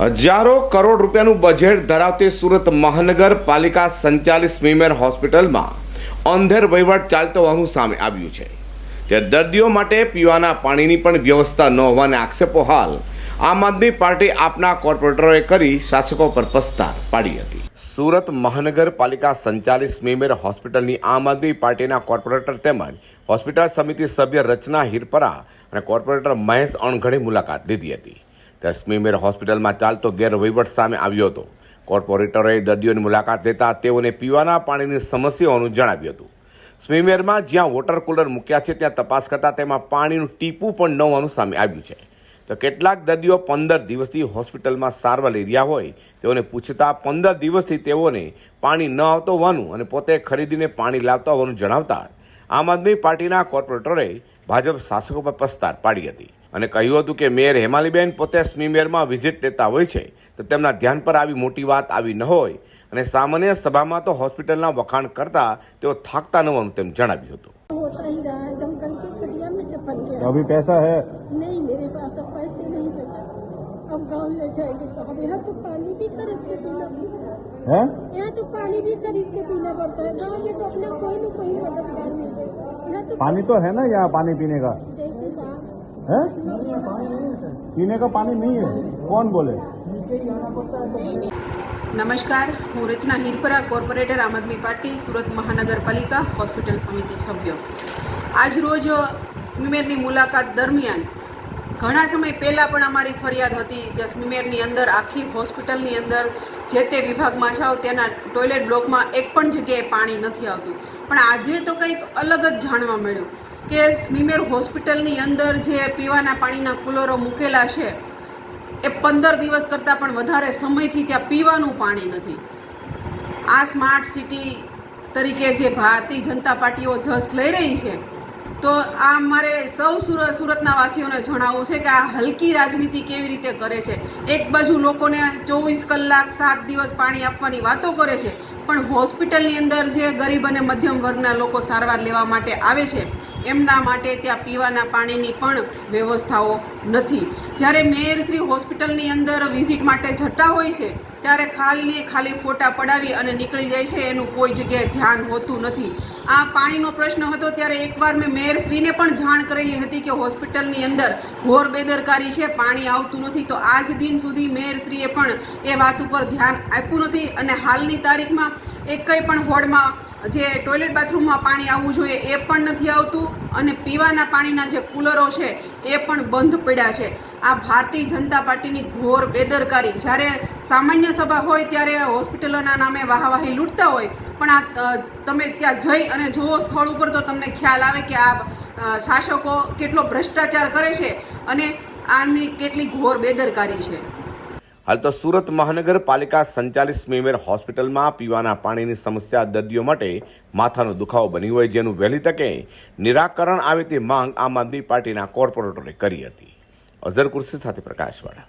હજારો કરોડ રૂપિયાનું બજેટ ધરાવતી સુરત મહાનગરપાલિકા સંચાલિત સ્વીમેર હોસ્પિટલમાં અંધેર વહીવટ ચાલતો હોવાનું સામે આવ્યું છે. ત્યાં દર્દીઓ માટે પીવાના પાણીની પણ વ્યવસ્થા ન હોવાના આક્ષેપો હાલ આમ આદમી પાર્ટી આપના કોર્પોરેટરોએ કરી શાસકો પર પસ્તાર પાડી હતી. સુરત મહાનગરપાલિકા સંચાલિત સ્મીમેર હોસ્પિટલની આમ આદમી પાર્ટીના કોર્પોરેટર તેમજ હોસ્પિટલ સમિતિ સભ્ય રચના હિરપરા અને કોર્પોરેટર મહેશ અણઘડે મુલાકાત લીધી હતી. ત્યાં સ્મીમેર હોસ્પિટલમાં ચાલતો ગેરવહીવટ સામે આવ્યો હતો. કોર્પોરેટરોએ દર્દીઓની મુલાકાત લેતા તેઓને પીવાના પાણીની સમસ્યાઓનું જણાવ્યું હતું. સ્મીમેરમાં જ્યાં વોટર કુલર મૂક્યા છે, ત્યાં તપાસ કરતાં તેમાં પાણીનું ટીપું પણ ન હોવાનું સામે આવ્યું છે. તો કેટલાક દર્દીઓ પંદર દિવસથી હોસ્પિટલમાં સારવાર લઈ રહ્યા હોય, તેઓને પૂછતા પંદર દિવસથી તેઓને પાણી ન આવતો હોવાનું અને પોતે ખરીદીને પાણી લાવતા હોવાનું જણાવતા આમ આદમી પાર્ટીના કોર્પોરેટરોએ ભાજપ શાસકો પર પસ્તાર પાડી હતી. અને કહ્યું હતું કે મેયર હેમાલીબેન પોતે સ્મીમેરમાં વિઝિટ લેતા હોય છે તો તેમના ધ્યાન પર આવી મોટી વાત આવી ન હોય અને સામાન્ય સભામાં તો હોસ્પિટલના વખાણ કરતા તેઓ થાકતા ન હોવાનું તેમ જણાવ્યું હતું होता ही रहा है दमकल की खटिया में चपक तो गया अभी पैसा है नहीं मेरे पास अब पैसे नहीं बचा अब गांव ले जाएंगे तो अब यहाँ तो पानी भी खरीद के पीना पड़ता है हैं यहाँ तो पानी भी खरीद के पीना पड़ता है गाँव में तो अपना कोई न कोई मददगार मिल जाए यहाँ तो पानी तो है ना यहाँ पानी पीने का जैसे साहब है पीने का पानी नहीं है कौन बोले નમસ્કાર હું રચના હિરપરા કોર્પોરેટર આમ આદમી પાર્ટી સુરત મહાનગરપાલિકા હોસ્પિટલ સમિતિ સભ્ય આજ રોજ સ્મીમેરની મુલાકાત દરમિયાન ઘણા સમય પહેલાં પણ અમારી ફરિયાદ હતી જે સ્મીમેરની અંદર આખી હોસ્પિટલની અંદર જે તે વિભાગમાં જાઓ તેના ટોયલેટ બ્લોકમાં એક પણ જગ્યાએ પાણી નથી આવતું પણ આજે તો કંઈક અલગ જ જાણવા મળ્યું કે સ્મીમેર હોસ્પિટલની અંદર જે પીવાના પાણીના કુલરો મૂકેલા છે, એ પંદર દિવસ કરતાં પણ વધારે સમયથી ત્યાં પીવાનું પાણી નથી. આ સ્માર્ટ સિટી તરીકે જે ભારતીય જનતા પાર્ટીઓ જસ લઈ રહી છે, તો આ મારે સૌ સુરત સુરતના વાસીઓને જણાવવું છે કે આ હલકી રાજનીતિ કેવી રીતે કરે છે? એક બાજુ લોકોને ચોવીસ કલાક સાત દિવસ પાણી આપવાની વાતો કરે છે, પણ હોસ્પિટલની અંદર જે ગરીબ અને મધ્યમ વર્ગના લોકો સારવાર લેવા માટે આવે છે એમના માટે ત્યાં પીવાના પાણીની પણ વ્યવસ્થાઓ નથી. જ્યારે મેયરશ્રી હોસ્પિટલની અંદર વિઝિટ માટે જતા હોય છે, ત્યારે ખાલી ખાલી ફોટા પડાવી અને નીકળી જાય છે, એનું કોઈ જગ્યાએ ધ્યાન હોતું નથી. આ પાણીનો પ્રશ્ન હતો ત્યારે એકવાર મેં મેયરશ્રીને પણ જાણ કરેલી હતી કે હોસ્પિટલની અંદર ઘોર બેદરકારી છે, પાણી આવતું નથી, તો આજ દિન સુધી મેયરશ્રીએ પણ એ વાત ઉપર ધ્યાન આપ્યું નથી અને હાલની તારીખમાં એક કંઈ પણ હોડમાં જે ટોયલેટ બાથરૂમમાં પાણી આવવું જોઈએ એ પણ નથી આવતું અને પીવાના પાણીના જે કુલરો છે એ પણ બંધ પડ્યા છે. આ ભારતીય જનતા પાર્ટીની ઘોર બેદરકારી. જ્યારે સામાન્ય સભા હોય ત્યારે હોસ્પિટલોના નામે વાહાવાહી લૂંટતા હોય, પણ આ તમે ત્યાં જઈ અને જુઓ સ્થળ ઉપર તો તમને ખ્યાલ આવે કે આ શાસકો કેટલો ભ્રષ્ટાચાર કરે છે અને આની કેટલી ઘોર બેદરકારી છે. હાલ તો સુરત મહાનગરપાલિકા સંચાલિત સ્મીમેર હોસ્પિટલમાં પીવાના પાણીની સમસ્યા દર્દીઓ માટે માથાનો દુખાવો બની હોય જેનું વહેલી તકે નિરાકરણ આવે તે માંગ આમ આદમી પાર્ટીના કોર્પોરેટરે કરી હતી. અઝર કુર્સી સાથે પ્રકાશવાળા.